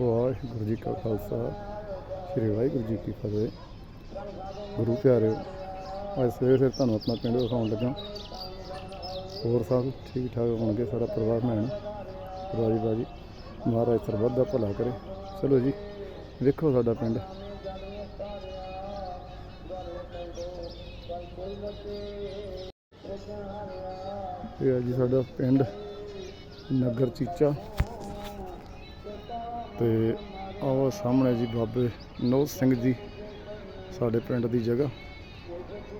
ਵਾਹਿਗੁਰੂ ਜੀ ਕਾ ਖਾਲਸਾ, ਸ੍ਰੀ ਵਾਹਿਗੁਰੂ ਜੀ ਕੀ ਫਤਿਹ। ਗੁਰੂ ਪਿਆਰਿਓ, ਅੱਜ ਸਵੇਰ ਫਿਰ ਤੁਹਾਨੂੰ ਆਪਣਾ ਪਿੰਡ ਵਿਖਾਉਣ ਲੱਗਾ। ਹੋਰ ਸਭ ਠੀਕ ਠਾਕ ਹੋਣਗੇ ਸਾਰਾ ਪਰਿਵਾਰ ਮੈਨ ਰਾਜੀ ਬਾਜੀ ਮਹਾਰਾਜ ਸਰਬੱਤ ਦਾ ਭਲਾ ਕਰੇ। ਚਲੋ ਜੀ ਵੇਖੋ ਸਾਡਾ ਪਿੰਡ। ਇਹ ਹੈ ਜੀ ਸਾਡਾ ਪਿੰਡ ਨਗਰ ਚੀਚਾ। ਤੇ ਆਓ ਸਾਹਮਣੇ ਜੀ ਬਾਬੇ ਨੋਹ ਸਿੰਘ ਜੀ, ਸਾਡੇ ਪਿੰਡ ਦੀ ਜਗ੍ਹਾ,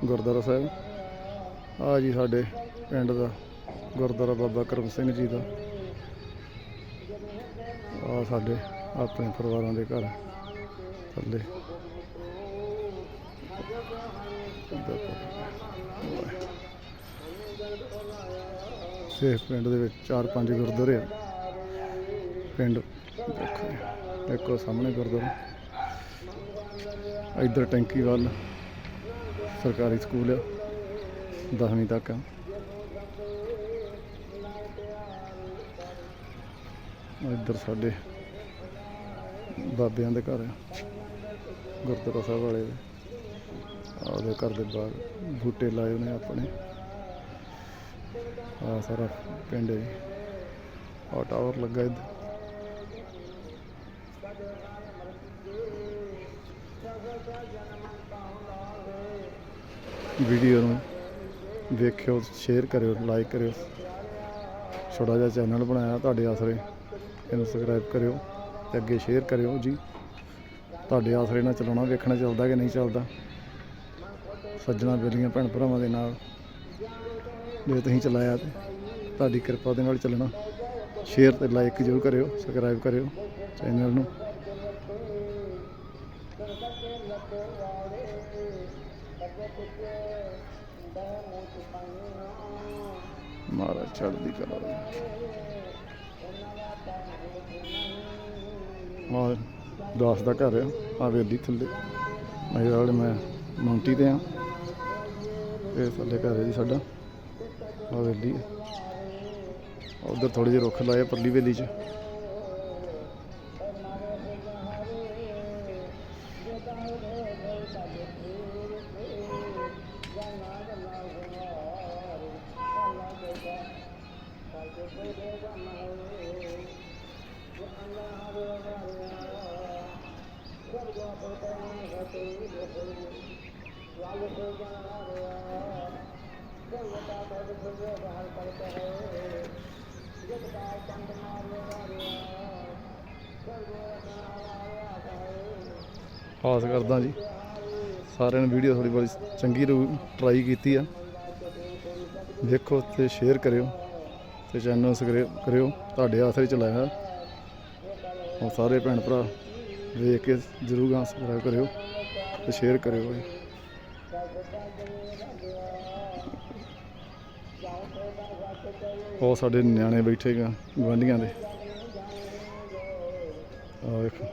ਗੁਰਦੁਆਰਾ ਸਾਹਿਬ। ਆ ਜੀ ਸਾਡੇ ਪਿੰਡ ਦਾ ਗੁਰਦੁਆਰਾ ਬਾਬਾ ਕਰਮ ਸਿੰਘ ਜੀ ਦਾ। ਆ ਸਾਡੇ ਆਪਣੇ ਪਰਿਵਾਰਾਂ ਦੇ ਘਰ ਥੱਲੇ। ਇਸ ਪਿੰਡ ਦੇ ਵਿੱਚ ਚਾਰ ਪੰਜ ਗੁਰਦੁਆਰੇ ਆ। ਪਿੰਡ ਦੇਖੋ ਦੇਖੋ ਸਾਹਮਣੇ ਗੁਰਦੁਆਰਾ। ਇੱਧਰ ਟੈਂਕੀ ਵੱਲ ਸਰਕਾਰੀ ਸਕੂਲ ਆ 10ਵੀਂ ਤੱਕ ਆ। ਇੱਧਰ ਸਾਡੇ ਬਾਬਿਆਂ ਦੇ ਘਰ ਆ, ਗੁਰਦੁਆਰਾ ਸਾਹਿਬ ਵਾਲੇ। ਦੇ ਉਹਦੇ ਘਰ ਦੇ ਬਾਹਰ ਬੂਟੇ ਲਾਏ ਉਹਨੇ ਆਪਣੇ। ਆ ਸਾਰਾ ਪਿੰਡ ਹੈ ਆ ਟਾਵਰ ਲੱਗਾ ਇੱਧਰ। ਵੀਡੀਓ ਨੂੰ ਵੇਖਿਓ ਸ਼ੇਅਰ ਕਰਿਓ ਲਾਈਕ ਕਰਿਓ। ਛੋਟਾ ਜਿਹਾ ਚੈਨਲ ਬਣਾਇਆ ਤੁਹਾਡੇ ਆਸਰੇ। ਇਹਨੂੰ ਸਬਸਕ੍ਰਾਈਬ ਕਰਿਓ ਤੇ ਅੱਗੇ ਸ਼ੇਅਰ ਕਰਿਓ ਜੀ। ਤੁਹਾਡੇ ਆਸਰੇ ਨਾਲ ਚਲਾਉਣਾ, ਵੇਖਣਾ ਚੱਲਦਾ ਕਿ ਨਹੀਂ ਚੱਲਦਾ। ਸੱਜਣਾ ਬੇਲੀਆਂ ਭੈਣ ਭਰਾਵਾਂ ਦੇ ਨਾਲ। ਜੇ ਤੁਸੀਂ ਚਲਾਇਆ ਤੇ ਤੁਹਾਡੀ ਕਿਰਪਾ ਦੇ ਨਾਲ ਚੱਲਣਾ। ਸ਼ੇਅਰ ਤੇ ਲਾਈਕ ਜ਼ਰੂਰ ਕਰਿਓ ਸਬਸਕ੍ਰਾਈਬ ਕਰਿਓ ਚੈਨਲ ਨੂੰ। ਮਹਾਰਾਜ ਚੜ੍ਹਦੀ ਕਲਾ ਦੇ ਦਾਸ ਦਾ ਘਰ ਆ ਆ ਵੇਲੀ ਥੱਲੇ। ਮੇਰੇ ਵਾਲੇ ਮੈਂ ਮੌਂਟੀ ਤੇ ਆ। ਇਹ ਥੱਲੇ ਘਰ ਹੈ ਜੀ ਸਾਡਾ। ਆ ਵੇਲੀ ਉਧਰ ਥੋੜੇ ਜਿਹੇ ਰੁੱਖ ਲਾਏ ਆ ਪਰਲੀ ਵੇਲੀ 'ਚ। ਆਸ ਕਰਦਾ ਜੀ। ਸਾਰਿਆਂ ਨੇ ਵੀਡੀਓ ਥੋੜੀ ਬੜੀ ਚੰਗੀ ਟਰਾਈ ਕੀਤੀ ਆ। ਦੇਖੋ ਤੇ ਸ਼ੇਅਰ ਕਰਿਓ ਤੇ ਚੈਨਲ ਨੂੰ ਸਬਸਕ੍ਰਾਈਬ ਕਰਿਓ। ਤੁਹਾਡੇ ਆਸਰੇ ਚਲਾਇਆ ਹੁਣ ਸਾਰੇ ਭੈਣ ਭਰਾ ਵੇਖ ਕੇ ਜਰੂਰ ਸਬਸਕ੍ਰਾਈਬ ਕਰਿਓ ਤੇ ਸ਼ੇਅਰ ਕਰਿਓ। ਜੀ ਉਹ ਸਾਡੇ ਨਿਆਣੇ ਬੈਠੇ ਗਾ ਗਵਾਂਢੀਆਂ ਦੇ। ਆ ਵੇਖੋ।